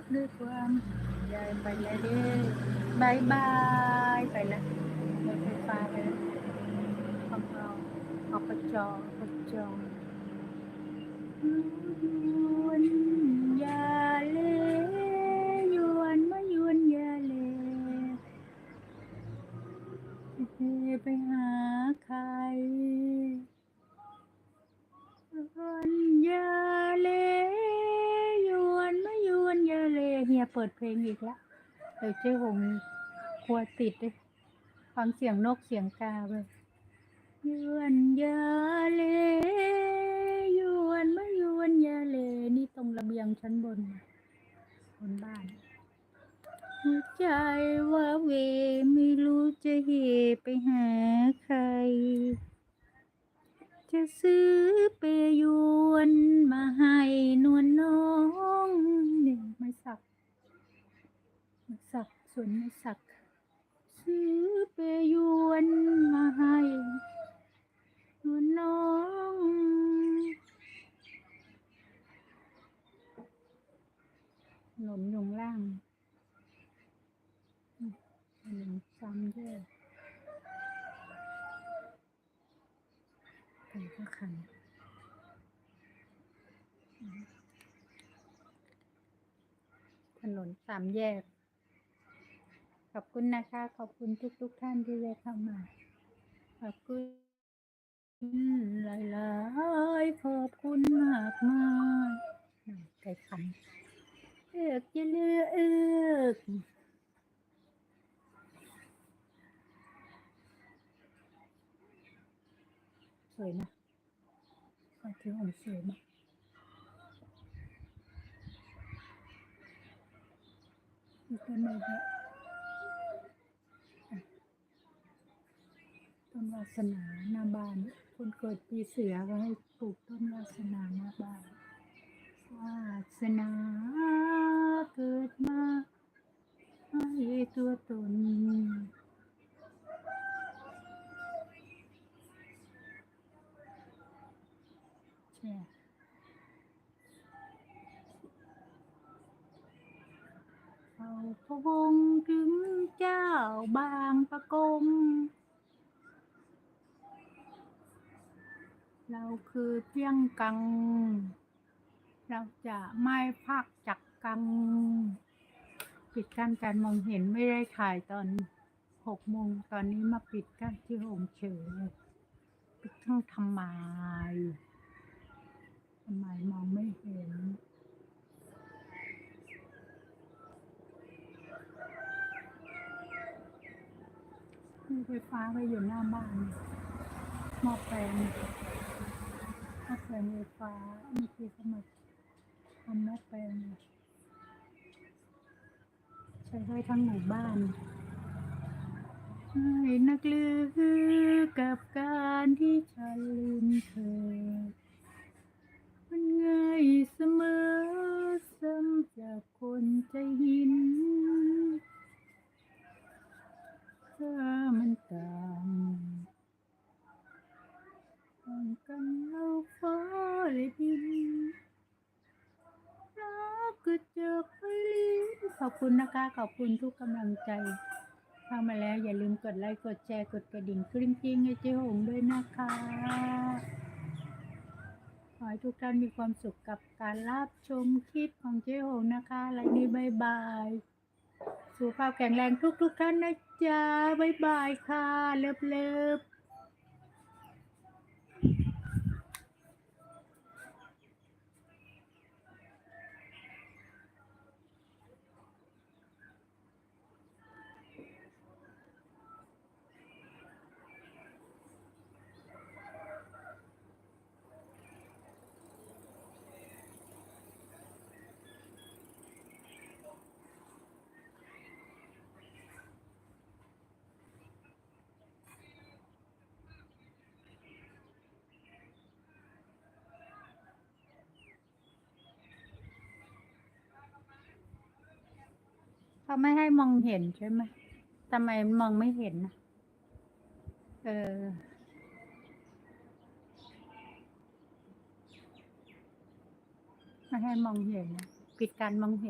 กด้วยความยายไปแล้วเด้อบายบายไปล้วรถไฟฟ้าไปล้วของเราออกจอออกจอยวนยาเลยวนมายวนยาเลไปหาใคร วันยาเลยวนมายวนยา เลเฮียเปิดเพลงอีกแล้วเดี๋ยวเจ๊หงกลัวติดเลยฟังเสียงนกเสียงกาไปยยวนยาเลยวนไมายวนยาเล นี่ตรงระเบียงชั้นบนบนบ้านหัวใจว่าเวไม่รู้จะเหไปหาใคร จะซื้อเปยู ส่วนไม่สักซื้อเปยวนมาให้นวลน้องหล่นลงล่างอืมถนนซ้ำด้วยไปก็คันถนนสามแยก ขอบคุณนะคะ ขอบคุณทุกทุกๆท่านที่ได้เข้ามา ขอบคุณหลายๆขอบคุณมากมากนั่นไก่ขันเอกจะเลือกเอกสวยนะก็ถือของสวยมากมีต้นไม้ด้วยอะต้น วาสนาหน้าบ้าน คนเกิดปีเสือก็ให้ปลูกต้นวาสนาหน้าบ้านวาสนาเกิดมาให้ตัวตนแช่เอาพระวงถึงเจ้าบางประกง เราคือเพียงกัง เราจะไม่พักจักกัง ปิดกั้นการมองเห็นไม่ได้ถ่ายตอนหกโมงตอนนี้มาปิดกั้นที่โฮมเฉยปิดทั้งทำไมทำไมมองไม่เห็นมีไฟฟ้าไปอยู่หน้าบ้านหมอแปลงหม้อแปลง ไฟฟ้าเมื่อกี้เขามาทำหม้อแปลงใช้ได้ทั้งหมู่บ้านให้นักลือกับการที่ฉันลืมเธอ มันง่ายเสมอสำหรับคนใจหิน ถ้ามันต่างต่างกันเราฟ้าและดินรัก ก็จะไปลิ้นขอบคุณนะคะ ขอบคุณทุกกำลังใจเข้ามาแล้ว อย่าลืมกดไลค์กดแชร์กดกระดิ่งกริ๊งกริ๊งให้เจ๊หงด้วยนะคะ ขอให้ทุกท่านมีความสุขกับการรับชมคลิปของเจ๊หงนะคะไลน์นี้บายบายสุขภาพแข็งแรงทุกทุกท่านนะจ๊ะบ๊ายบายค่ะ เลิฟเลิฟ เขาไม่ให้มองเห็นใช่ไหมทำไมมองไม่เห็นนะเออ ไม่ให้มองเห็นนะปิดการมองเห็น